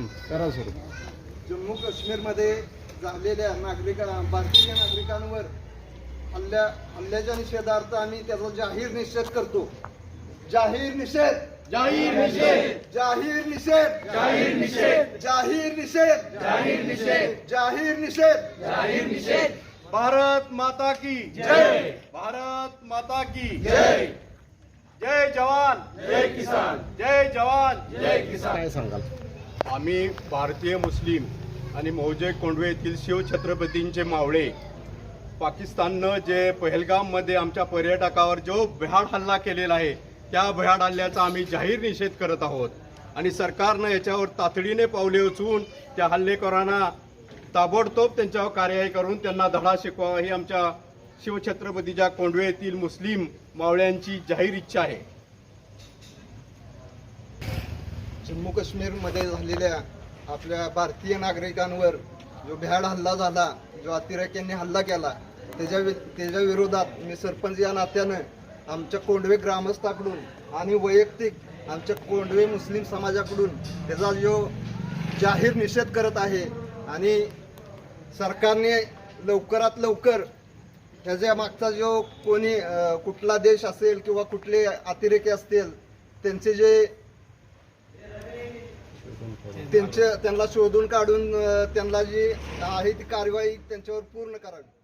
करा सुरू. जम्मू काश्मीरमध्ये झालेल्या नागरिका भारतीय नागरिकांवर हल्ल्या हल्ल्याच्या निषेधार्थ आम्ही त्याचा जाहीर निषेध करतो. जाहीर निषेध. जाहीर निषेध. जाहीर निषेध. जाहीर निषेध. जाहीर निषेध. जाहीर निषेध. जाहीर निषेध. जाहीर निषेध. भारत माता की जय. भारत माता की जय. जय जवान. जय किसान. जय जवान. जय किसान. काय सांगाल? आम्ही भारतीय मुस्लिम आणि मौजे कोंडवे येथील शिवछत्रपतींचे मावळे पाकिस्ताननं जे पहलगाममध्ये आमच्या पर्यटकावर जो भ्याड हल्ला केलेला आहे त्या भ्याड हल्ल्याचा आम्ही जाहीर निषेध करत आहोत. आणि सरकारनं याच्यावर तातडीने पावले उचलून त्या हल्लेखोरांना ताबडतोब त्यांच्यावर कार्यवाही करून त्यांना धडा शिकवावा ही आमच्या शिवछत्रपतीच्या कोंडवे येथील मुस्लिम मावळ्यांची जाहीर इच्छा आहे. जम्मू काश्मीरमध्ये झालेल्या आपल्या भारतीय नागरिकांवर जो भ्याड हल्ला झाला जो अतिरेक्यांनी हल्ला केला त्याच्या वि- त्याच्या विरोधात मी सरपंच या नात्यानं आमच्या कोंडवे ग्रामस्थाकडून आणि वैयक्तिक आमच्या कोंडवे मुस्लिम समाजाकडून त्याचा जो जाहीर निषेध करत आहे आणि सरकारने लवकरात लवकर ह्याच्या मागचा जो कोणी कुठला देश असेल किंवा कुठले अतिरेकी असतील त्यांचे जे त्यांच्या त्यांना शोधून काढून त्यांना जी आहे ती कारवाई त्यांच्यावर पूर्ण करावी.